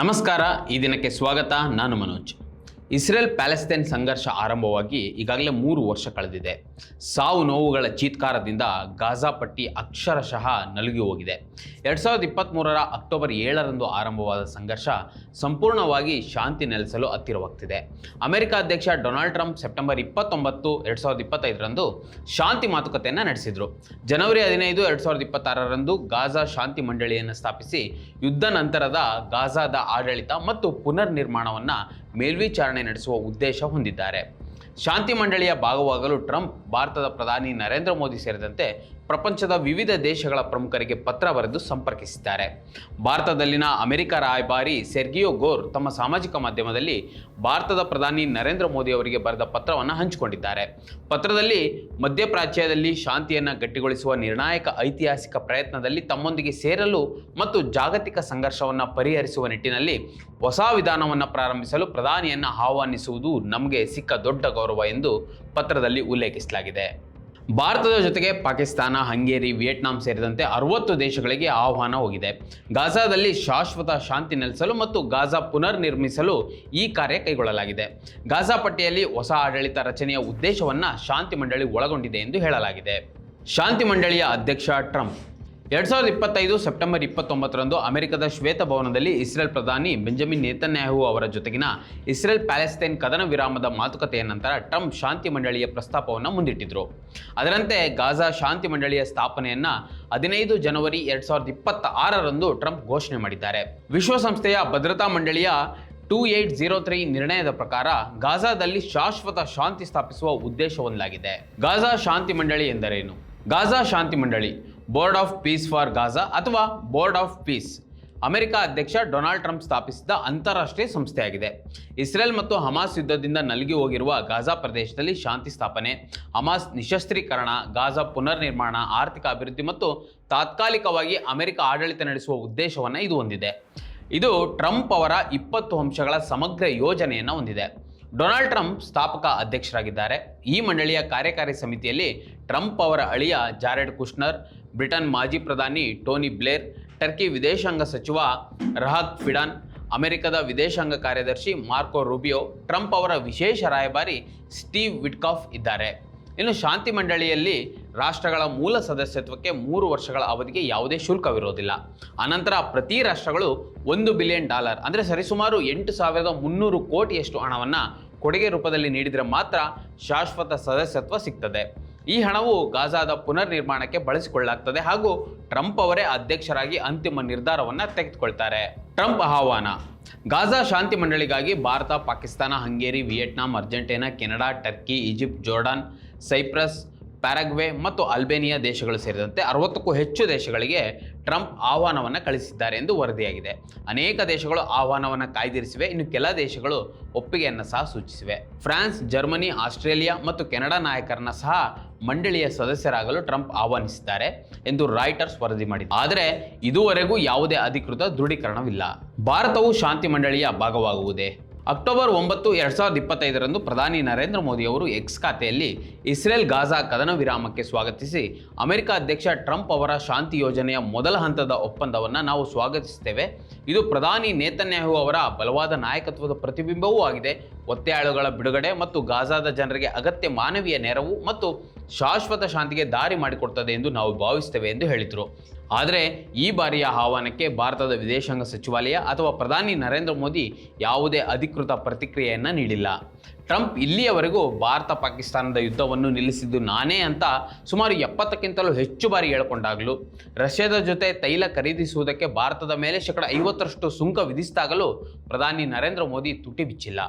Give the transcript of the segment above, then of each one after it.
ನಮಸ್ಕಾರ ಈ ದಿನಕ್ಕೆ ಸ್ವಾಗತ. ನಾನು ಮನೋಜ್. ಇಸ್ರೇಲ್ ಪ್ಯಾಲೆಸ್ತೈನ್ ಸಂಘರ್ಷ ಆರಂಭವಾಗಿ ಈಗಾಗಲೇ ಮೂರು ವರ್ಷ ಕಳೆದಿದೆ. ಸಾವು ನೋವುಗಳ ಚೀತ್ಕಾರದಿಂದ ಗಾಜಾ ಪಟ್ಟಿ ಅಕ್ಷರಶಃ ನಲುಗಿ ಹೋಗಿದೆ. ಎರಡು ಸಾವಿರದ ಇಪ್ಪತ್ತ್ಮೂರರ ಅಕ್ಟೋಬರ್ ಏಳರಂದು ಆರಂಭವಾದ ಸಂಘರ್ಷ ಸಂಪೂರ್ಣವಾಗಿ ಶಾಂತಿ ನೆಲೆಸಲು ಹತ್ತಿರವಾಗ್ತಿದೆ. ಅಮೆರಿಕ ಅಧ್ಯಕ್ಷ ಡೊನಾಲ್ಡ್ ಟ್ರಂಪ್ ಸೆಪ್ಟೆಂಬರ್ ಇಪ್ಪತ್ತೊಂಬತ್ತು ಎರಡು ಸಾವಿರದ ಇಪ್ಪತ್ತೈದರಂದು ಶಾಂತಿ ಮಾತುಕತೆಯನ್ನು ನಡೆಸಿದರು. ಜನವರಿ ಹದಿನೈದು ಎರಡು ಸಾವಿರದ ಇಪ್ಪತ್ತಾರರಂದು ಗಾಜಾ ಶಾಂತಿ ಮಂಡಳಿಯನ್ನು ಸ್ಥಾಪಿಸಿ ಯುದ್ಧ ನಂತರದ ಗಾಜಾದ ಆಡಳಿತ ಮತ್ತು ಪುನರ್ ನಿರ್ಮಾಣವನ್ನು ಮೇಲ್ವಿಚಾರಣೆ ನಡೆಸುವ ಉದ್ದೇಶ ಹೊಂದಿದ್ದಾರೆ. ಶಾಂತಿ ಮಂಡಳಿಯ ಭಾಗವಾಗಲು ಟ್ರಂಪ್ ಭಾರತದ ಪ್ರಧಾನಿ ನರೇಂದ್ರ ಮೋದಿ ಸೇರಿದಂತೆ ಪ್ರಪಂಚದ ವಿವಿಧ ದೇಶಗಳ ಪ್ರಮುಖರಿಗೆ ಪತ್ರ ಬರೆದು ಸಂಪರ್ಕಿಸಿದ್ದಾರೆ. ಭಾರತದಲ್ಲಿನ ಅಮೆರಿಕ ರಾಯಭಾರಿ ಸೆರ್ಗಿಯೋ ಗೋರ್ ತಮ್ಮ ಸಾಮಾಜಿಕ ಮಾಧ್ಯಮದಲ್ಲಿ ಭಾರತದ ಪ್ರಧಾನಿ ನರೇಂದ್ರ ಮೋದಿ ಅವರಿಗೆ ಬರೆದ ಪತ್ರವನ್ನು ಹಂಚಿಕೊಂಡಿದ್ದಾರೆ. ಪತ್ರದಲ್ಲಿ ಮಧ್ಯಪ್ರಾಚ್ಯದಲ್ಲಿ ಶಾಂತಿಯನ್ನು ಗಟ್ಟಿಗೊಳಿಸುವ ನಿರ್ಣಾಯಕ ಐತಿಹಾಸಿಕ ಪ್ರಯತ್ನದಲ್ಲಿ ತಮ್ಮೊಂದಿಗೆ ಸೇರಲು ಮತ್ತು ಜಾಗತಿಕ ಸಂಘರ್ಷವನ್ನು ಪರಿಹರಿಸುವ ನಿಟ್ಟಿನಲ್ಲಿ ಹೊಸ ವಿಧಾನವನ್ನು ಪ್ರಾರಂಭಿಸಲು ಪ್ರಧಾನಿಯನ್ನು ಆಹ್ವಾನಿಸುವುದು ನಮಗೆ ಸಿಕ್ಕ ದೊಡ್ಡ ಗೌರವ ಎಂದು ಪತ್ರದಲ್ಲಿ ಉಲ್ಲೇಖಿಸಲಾಗಿದೆ. ಭಾರತದ ಜೊತೆಗೆ ಪಾಕಿಸ್ತಾನ, ಹಂಗೇರಿ, ವಿಯೆಟ್ನಾಂ ಸೇರಿದಂತೆ ಅರವತ್ತು ದೇಶಗಳಿಗೆ ಆಹ್ವಾನ ಹೋಗಿದೆ. ಗಾಜಾದಲ್ಲಿ ಶಾಶ್ವತ ಶಾಂತಿ ನೆಲೆಸಲು ಮತ್ತು ಗಾಜಾ ಪುನರ್ ನಿರ್ಮಿಸಲು ಈ ಕಾರ್ಯ ಕೈಗೊಳ್ಳಲಾಗಿದೆ. ಗಾಜಾ ಪಟ್ಟಿಯಲ್ಲಿ ಹೊಸ ಆಡಳಿತ ರಚನೆಯ ಉದ್ದೇಶವನ್ನು ಶಾಂತಿ ಮಂಡಳಿ ಒಳಗೊಂಡಿದೆ ಎಂದು ಹೇಳಲಾಗಿದೆ. ಶಾಂತಿ ಮಂಡಳಿಯ ಅಧ್ಯಕ್ಷ ಟ್ರಂಪ್ ಎರಡ್ ಸಾವಿರದ ಇಪ್ಪತ್ತೈದು ಸೆಪ್ಟೆಂಬರ್ ಇಪ್ಪತ್ತೊಂಬತ್ತರಂದು ಅಮೆರಿಕದ ಶ್ವೇತಭವನದಲ್ಲಿ ಇಸ್ರೇಲ್ ಪ್ರಧಾನಿ ಬೆಂಜಮಿನ್ ನೇತನ್ಯಾಹು ಅವರ ಜೊತೆಗಿನ ಇಸ್ರೇಲ್ ಪ್ಯಾಲೆಸ್ತೈನ್ ಕದನ ವಿರಾಮದ ಮಾತುಕತೆಯ ನಂತರ ಟ್ರಂಪ್ ಶಾಂತಿ ಮಂಡಳಿಯ ಪ್ರಸ್ತಾಪವನ್ನು ಮುಂದಿಟ್ಟಿದ್ರು. ಅದರಂತೆ ಗಾಜಾ ಶಾಂತಿ ಮಂಡಳಿಯ ಸ್ಥಾಪನೆಯನ್ನ ಹದಿನೈದು ಜನವರಿ ಎರಡ್ ಸಾವಿರದ ಇಪ್ಪತ್ತ ಆರರಂದು ಟ್ರಂಪ್ ಘೋಷಣೆ ಮಾಡಿದ್ದಾರೆ. ವಿಶ್ವಸಂಸ್ಥೆಯ ಭದ್ರತಾ ಮಂಡಳಿಯ ಟೂ ಏಟ್ ಜೀರೋ ತ್ರೀ ನಿರ್ಣಯದ ಪ್ರಕಾರ ಗಾಜಾದಲ್ಲಿ ಶಾಶ್ವತ ಶಾಂತಿ ಸ್ಥಾಪಿಸುವ ಉದ್ದೇಶ ಒಂದಾಗಿದೆ ಗಾಜಾ ಶಾಂತಿ ಮಂಡಳಿ ಎಂದರೇನು? ಗಾಜಾ ಶಾಂತಿ ಮಂಡಳಿ board of peace for Gaza ಅಥವಾ ಬೋರ್ಡ್ ಆಫ್ ಪೀಸ್ ಅಮೆರಿಕ ಅಧ್ಯಕ್ಷ ಡೊನಾಲ್ಡ್ ಟ್ರಂಪ್ ಸ್ಥಾಪಿಸಿದ ಅಂತಾರಾಷ್ಟ್ರೀಯ ಸಂಸ್ಥೆಯಾಗಿದೆ. ಇಸ್ರೇಲ್ ಮತ್ತು ಹಮಾಸ್ ಯುದ್ಧದಿಂದ ನಲುಗಿ ಹೋಗಿರುವ ಗಾಜಾ ಪ್ರದೇಶದಲ್ಲಿ ಶಾಂತಿ ಸ್ಥಾಪನೆ, ಹಮಾಸ್ ನಿಶಸ್ತ್ರೀಕರಣ, ಗಾಜಾ ಪುನರ್ ನಿರ್ಮಾಣ ಆರ್ಥಿಕ ಅಭಿವೃದ್ಧಿ ಮತ್ತು ತಾತ್ಕಾಲಿಕವಾಗಿ ಅಮೆರಿಕ ಆಡಳಿತ ನಡೆಸುವ ಉದ್ದೇಶವನ್ನು ಇದು ಹೊಂದಿದೆ. ಇದು ಟ್ರಂಪ್ ಅವರ ಇಪ್ಪತ್ತು ಅಂಶಗಳ ಸಮಗ್ರ ಯೋಜನೆಯನ್ನು ಹೊಂದಿದೆ. ಡೊನಾಲ್ಡ್ ಟ್ರಂಪ್ ಸ್ಥಾಪಕ ಅಧ್ಯಕ್ಷರಾಗಿದ್ದಾರೆ. ಈ ಮಂಡಳಿಯ ಕಾರ್ಯಕಾರಿ ಸಮಿತಿಯಲ್ಲಿ ಟ್ರಂಪ್ ಅವರ ಅಳಿಯ ಜಾರೆಡ್ ಕುಶ್ನರ್ ಬ್ರಿಟನ್ ಮಾಜಿ ಪ್ರಧಾನಿ ಟೋನಿ ಬ್ಲೇರ್, ಟರ್ಕಿ ವಿದೇಶಾಂಗ ಸಚಿವ ರಹತ್ ಫಿಡಾನ್, ಅಮೆರಿಕದ ವಿದೇಶಾಂಗ ಕಾರ್ಯದರ್ಶಿ ಮಾರ್ಕೋ ರೂಬಿಯೋ, ಟ್ರಂಪ್ ಅವರ ವಿಶೇಷ ರಾಯಭಾರಿ ಸ್ಟೀವ್ ವಿಟ್ಕಾಫ್ ಇದ್ದಾರೆ. ಇನ್ನು ಶಾಂತಿ ಮಂಡಳಿಯಲ್ಲಿ ರಾಷ್ಟ್ರಗಳ ಮೂಲ ಸದಸ್ಯತ್ವಕ್ಕೆ ಮೂರು ವರ್ಷಗಳ ಅವಧಿಗೆ ಯಾವುದೇ ಶುಲ್ಕವಿರೋದಿಲ್ಲ. ಅನಂತರ ಪ್ರತಿ ರಾಷ್ಟ್ರಗಳು ಒಂದು ಬಿಲಿಯನ್ ಡಾಲರ್, ಅಂದರೆ ಸರಿಸುಮಾರು ಎಂಟು ಸಾವಿರದ ಮುನ್ನೂರು ಕೋಟಿಯಷ್ಟು ಹಣವನ್ನು ಕೊಡುಗೆ ರೂಪದಲ್ಲಿ ನೀಡಿದರೆ ಮಾತ್ರ ಶಾಶ್ವತ ಸದಸ್ಯತ್ವ ಸಿಗ್ತದೆ. ಈ ಹಣವು ಗಾಜಾದ ಪುನರ್ ನಿರ್ಮಾಣಕ್ಕೆ ಬಳಸಿಕೊಳ್ಳಲಾಗ್ತದೆ ಹಾಗೂ ಟ್ರಂಪ್ ಅವರೇ ಅಧ್ಯಕ್ಷರಾಗಿ ಅಂತಿಮ ನಿರ್ಧಾರವನ್ನು ತೆಗೆದುಕೊಳ್ತಾರೆ. ಟ್ರಂಪ್ ಆಹ್ವಾನ, ಗಾಜಾ ಶಾಂತಿ ಮಂಡಳಿಗಾಗಿ Bharat, Pakistan, Hungary, Vietnam, Argentina, Canada, Turkey, Egypt, Jordan, Cyprus, Paraguay ಮತ್ತು ಅಲ್ಬೇನಿಯಾ ದೇಶಗಳು ಸೇರಿದಂತೆ ಅರವತ್ತಕ್ಕೂ ಹೆಚ್ಚು ದೇಶಗಳಿಗೆ ಟ್ರಂಪ್ ಆಹ್ವಾನವನ್ನು ಕಳಿಸಿದ್ದಾರೆ ಎಂದು ವರದಿಯಾಗಿದೆ. ಅನೇಕ ದೇಶಗಳು ಆಹ್ವಾನವನ್ನು ಕಾಯ್ದಿರಿಸಿವೆ, ಇನ್ನು ಕೆಲ ದೇಶಗಳು ಒಪ್ಪಿಗೆಯನ್ನು ಸಹ ಸೂಚಿಸಿವೆ. ಫ್ರಾನ್ಸ್, ಜರ್ಮನಿ, ಆಸ್ಟ್ರೇಲಿಯಾ ಮತ್ತು ಕೆನಡಾ ನಾಯಕರನ್ನ ಸಹ ಮಂಡಳಿಯ ಸದಸ್ಯರಾಗಲು ಟ್ರಂಪ್ ಆಹ್ವಾನಿಸಿದ್ದಾರೆ ಎಂದು ರಾಯ್ಟರ್ಸ್ ವರದಿ ಮಾಡಿದೆ. ಆದರೆ ಇದುವರೆಗೂ ಯಾವುದೇ ಅಧಿಕೃತ ದೃಢೀಕರಣವಿಲ್ಲ. ಭಾರತವು ಶಾಂತಿ ಮಂಡಳಿಯ ಭಾಗವಾಗುವುದೇ? ಅಕ್ಟೋಬರ್ ಒಂಬತ್ತು, ಎರಡ್ ಸಾವಿರದ ಇಪ್ಪತ್ತೈದರಂದು ಪ್ರಧಾನಿ ನರೇಂದ್ರ ಮೋದಿ ಅವರು ಎಕ್ಸ್ ಖಾತೆಯಲ್ಲಿ ಇಸ್ರೇಲ್ ಗಾಜಾ ಕದನ ವಿರಾಮಕ್ಕೆ ಸ್ವಾಗತಿಸಿ ಅಮೆರಿಕ ಅಧ್ಯಕ್ಷ ಟ್ರಂಪ್ ಅವರ ಶಾಂತಿ ಯೋಜನೆಯ ಮೊದಲ ಹಂತದ ಒಪ್ಪಂದವನ್ನು ನಾವು ಸ್ವಾಗತಿಸುತ್ತೇವೆ. ಇದು ಪ್ರಧಾನಿ ನೇತನ್ಯಾಹು ಅವರ ಬಲವಾದ ನಾಯಕತ್ವದ ಪ್ರತಿಬಿಂಬವೂ ಆಗಿದೆ. ಒತ್ತೆಯಾಳುಗಳ ಬಿಡುಗಡೆ ಮತ್ತು ಗಾಜಾದ ಜನರಿಗೆ ಅಗತ್ಯ ಮಾನವೀಯ ನೆರವು ಮತ್ತು ಶಾಶ್ವತ ಶಾಂತಿಗೆ ದಾರಿ ಮಾಡಿಕೊಡ್ತದೆ ಎಂದು ನಾವು ಭಾವಿಸ್ತೇವೆ ಎಂದು ಹೇಳಿದರು. ಆದರೆ ಈ ಬಾರಿಯ ಆಹ್ವಾನಕ್ಕೆ ಭಾರತದ ವಿದೇಶಾಂಗ ಸಚಿವಾಲಯ ಅಥವಾ ಪ್ರಧಾನಿ ನರೇಂದ್ರ ಮೋದಿ ಯಾವುದೇ ಅಧಿಕೃತ ಪ್ರತಿಕ್ರಿಯೆಯನ್ನು ನೀಡಿಲ್ಲ. ಟ್ರಂಪ್ ಇಲ್ಲಿಯವರೆಗೂ ಭಾರತ ಪಾಕಿಸ್ತಾನದ ಯುದ್ಧವನ್ನು ನಿಲ್ಲಿಸಿದ್ದು ನಾನೇ ಅಂತ ಸುಮಾರು ಎಪ್ಪತ್ತಕ್ಕಿಂತಲೂ ಹೆಚ್ಚು ಬಾರಿ ಹೇಳಿಕೊಂಡಾಗಲೂ. ರಷ್ಯಾದ ಜೊತೆ ತೈಲ ಖರೀದಿಸುವುದಕ್ಕೆ ಭಾರತದ ಮೇಲೆ ಶೇಕಡ ಐವತ್ತರಷ್ಟು ಸುಂಕ ವಿಧಿಸಿದಾಗಲೂ ಪ್ರಧಾನಿ ನರೇಂದ್ರ ಮೋದಿ ತುಟಿ ಬಿಚ್ಚಿಲ್ಲ.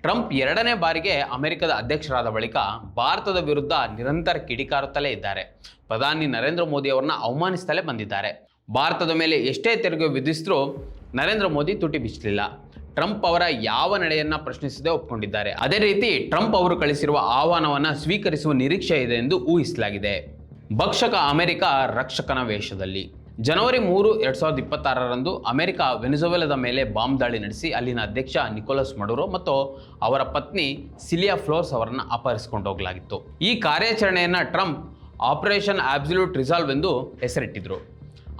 ಟ್ರಂಪ್ ಎರಡನೇ ಬಾರಿಗೆ ಅಮೆರಿಕದ ಅಧ್ಯಕ್ಷರಾದ ಬಳಿಕ ಭಾರತದ ವಿರುದ್ಧ ನಿರಂತರ ಕಿಡಿಕಾರುತ್ತಲೇ ಇದ್ದಾರೆ. ಪ್ರಧಾನಿ ನರೇಂದ್ರ ಮೋದಿ ಅವರನ್ನ ಅವಮಾನಿಸ್ತಲೇ ಬಂದಿದ್ದಾರೆ. ಭಾರತದ ಮೇಲೆ ಎಷ್ಟೇ ತೆರಿಗೆ ವಿಧಿಸಿದ್ರೂ ನರೇಂದ್ರ ಮೋದಿ ತುಟಿ ಬಿಚ್ಚಲಿಲ್ಲ. ಟ್ರಂಪ್ ಅವರ ಯಾವ ನಡೆಯನ್ನ ಪ್ರಶ್ನಿಸದೆ ಒಪ್ಪಿಕೊಂಡಿದ್ದಾರೆ ಅದೇ ರೀತಿ ಟ್ರಂಪ್ ಅವರು ಕಳಿಸಿರುವ ಆಹ್ವಾನವನ್ನು ಸ್ವೀಕರಿಸುವ ನಿರೀಕ್ಷೆ ಇದೆ ಎಂದು ಊಹಿಸಲಾಗಿದೆ. ಭಕ್ಷಕ ಅಮೆರಿಕ ರಕ್ಷಕನ ವೇಷದಲ್ಲಿ. ಜನವರಿ ಮೂರು ಎರಡ್ ಸಾವಿರದ ಇಪ್ಪತ್ತಾರರಂದು ಅಮೆರಿಕ ವೆನಿಜುವೆಲಾದ ಮೇಲೆ ಬಾಂಬ್ ದಾಳಿ ನಡೆಸಿ ಅಲ್ಲಿನ ಅಧ್ಯಕ್ಷ ನಿಕೋಲಸ್ ಮಡುರೋ ಮತ್ತು ಅವರ ಪತ್ನಿ ಸಿಲಿಯಾ ಫ್ಲೋರ್ಸ್ ಅವರನ್ನು ಅಪಹರಿಸಿಕೊಂಡು ಹೋಗಲಾಗಿತ್ತು. ಈ ಕಾರ್ಯಾಚರಣೆಯನ್ನು ಟ್ರಂಪ್ ಆಪರೇಷನ್ ಆಬ್ಸಲ್ಯೂಟ್ ರಿಸಾಲ್ವ್ ಎಂದು ಹೆಸರಿಟ್ಟಿದ್ರು.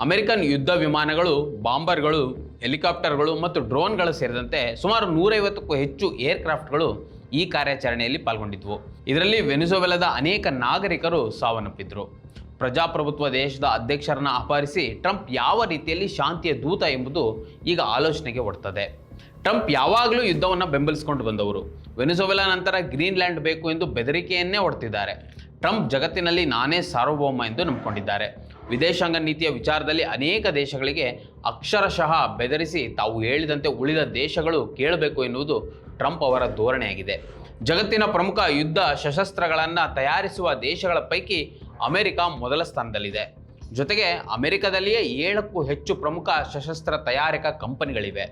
ಅಮೆರಿಕನ್ ಯುದ್ಧ ವಿಮಾನಗಳು, ಬಾಂಬರ್ಗಳು, ಹೆಲಿಕಾಪ್ಟರ್ಗಳು ಮತ್ತು ಡ್ರೋನ್ಗಳು ಸೇರಿದಂತೆ ಸುಮಾರು ನೂರೈವತ್ತಕ್ಕೂ ಹೆಚ್ಚು ಏರ್ಕ್ರಾಫ್ಟ್ಗಳು ಈ ಕಾರ್ಯಾಚರಣೆಯಲ್ಲಿ ಪಾಲ್ಗೊಂಡಿದ್ವು. ಇದರಲ್ಲಿ ವೆನಿಜುವೆಲಾದ ಅನೇಕ ನಾಗರಿಕರು ಸಾವನ್ನಪ್ಪಿದ್ರು. ಪ್ರಜಾಪ್ರಭುತ್ವ ದೇಶದ ಅಧ್ಯಕ್ಷರನ್ನ ಅಪಹರಿಸಿ ಟ್ರಂಪ್ ಯಾವ ರೀತಿಯಲ್ಲಿ ಶಾಂತಿಯ ದೂತ ಎಂಬುದು ಈಗ ಆಲೋಚನೆಗೆ ಒಡ್ತದೆ. ಟ್ರಂಪ್ ಯಾವಾಗಲೂ ಯುದ್ಧವನ್ನು ಬೆಂಬಲಿಸಿಕೊಂಡು ಬಂದವರು. ವೆನಿಸೋವೆಲಾ ನಂತರ ಗ್ರೀನ್ಲ್ಯಾಂಡ್ ಬೇಕು ಎಂದು ಬೆದರಿಕೆಯನ್ನೇ ಹೊಡ್ತಿದ್ದಾರೆ. ಟ್ರಂಪ್ ಜಗತ್ತಿನಲ್ಲಿ ನಾನೇ ಸಾರ್ವಭೌಮ ಎಂದು ನಂಬಿಕೊಂಡಿದ್ದಾರೆ. ವಿದೇಶಾಂಗ ನೀತಿಯ ವಿಚಾರದಲ್ಲಿ ಅನೇಕ ದೇಶಗಳಿಗೆ ಅಕ್ಷರಶಃ ಬೆದರಿಸಿ ತಾವು ಹೇಳಿದಂತೆ ಉಳಿದ ದೇಶಗಳು ಕೇಳಬೇಕು ಎನ್ನುವುದು ಟ್ರಂಪ್ ಅವರ ಧೋರಣೆಯಾಗಿದೆ. ಜಗತ್ತಿನ ಪ್ರಮುಖ ಯುದ್ಧ ಸಶಸ್ತ್ರಗಳನ್ನು ತಯಾರಿಸುವ ದೇಶಗಳ ಪೈಕಿ ಅಮೆರಿಕ ಮೊದಲ ಸ್ಥಾನದಲ್ಲಿದೆ. ಜೊತೆಗೆ ಅಮೆರಿಕದಲ್ಲಿಯೇ ಏಳಕ್ಕೂ ಹೆಚ್ಚು ಪ್ರಮುಖ ಸಶಸ್ತ್ರ ತಯಾರಿಕಾ ಕಂಪನಿಗಳಿವೆ.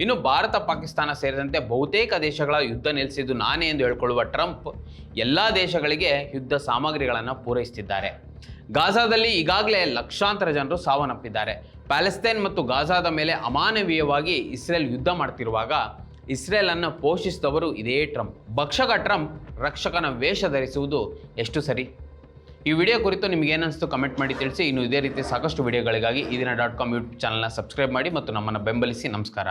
ಇನ್ನು ಭಾರತ, ಪಾಕಿಸ್ತಾನ ಸೇರಿದಂತೆ ಬಹುತೇಕ ದೇಶಗಳ ಯುದ್ಧ ನಿಲ್ಲಿಸಿದ್ದು ನಾನೇ ಎಂದು ಹೇಳಿಕೊಳ್ಳುವ ಟ್ರಂಪ್ ಎಲ್ಲ ದೇಶಗಳಿಗೆ ಯುದ್ಧ ಸಾಮಗ್ರಿಗಳನ್ನು ಪೂರೈಸುತ್ತಿದ್ದಾರೆ ಗಾಜಾದಲ್ಲಿ ಈಗಾಗಲೇ ಲಕ್ಷಾಂತರ ಜನರು ಸಾವನ್ನಪ್ಪಿದ್ದಾರೆ. ಪ್ಯಾಲೆಸ್ತೈನ್ ಮತ್ತು ಗಾಜಾದ ಮೇಲೆ ಅಮಾನವೀಯವಾಗಿ ಇಸ್ರೇಲ್ ಯುದ್ಧ ಮಾಡ್ತಿರುವಾಗ ಇಸ್ರೇಲ್ ಅನ್ನು ಪೋಷಿಸಿದವರು ಇದೇ ಟ್ರಂಪ್. ಭಕ್ಷಕ ಟ್ರಂಪ್ ರಕ್ಷಕನ ವೇಷ ಧರಿಸುವುದು ಎಷ್ಟು ಸರಿ? ಈ ವಿಡಿಯೋ ಕುರಿತು ನಿಮಗೆ ಏನಿಸ್ತು ಕಮೆಂಟ್ ಮಾಡಿ ತಿಳಿಸಿ. ಇನ್ನು ಇದೇ ರೀತಿ ಸಾಕಷ್ಟು ವಿಡಿಯೋಗಳಿಗಾಗಿ Ee Dina dot com YouTube ಚಾನಲ್ನ ಸಬ್ಸ್ಕ್ರೈಬ್ ಮಾಡಿ ಮತ್ತು ನಮ್ಮನ್ನು ಬೆಂಬಲಿಸಿ. ನಮಸ್ಕಾರ.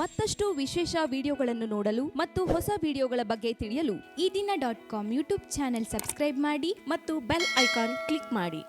ಮತ್ತಷ್ಟು ವಿಶೇಷ ವಿಡಿಯೋಗಳನ್ನು ನೋಡಲು ಮತ್ತು ಹೊಸ ವಿಡಿಯೋಗಳ ಬಗ್ಗೆ ತಿಳಿಯಲು Ee Dina dot com YouTube channel subscribe ಮಾಡಿ ಮತ್ತು ಬೆಲ್ ಐಕಾನ್ ಕ್ಲಿಕ್ ಮಾಡಿ.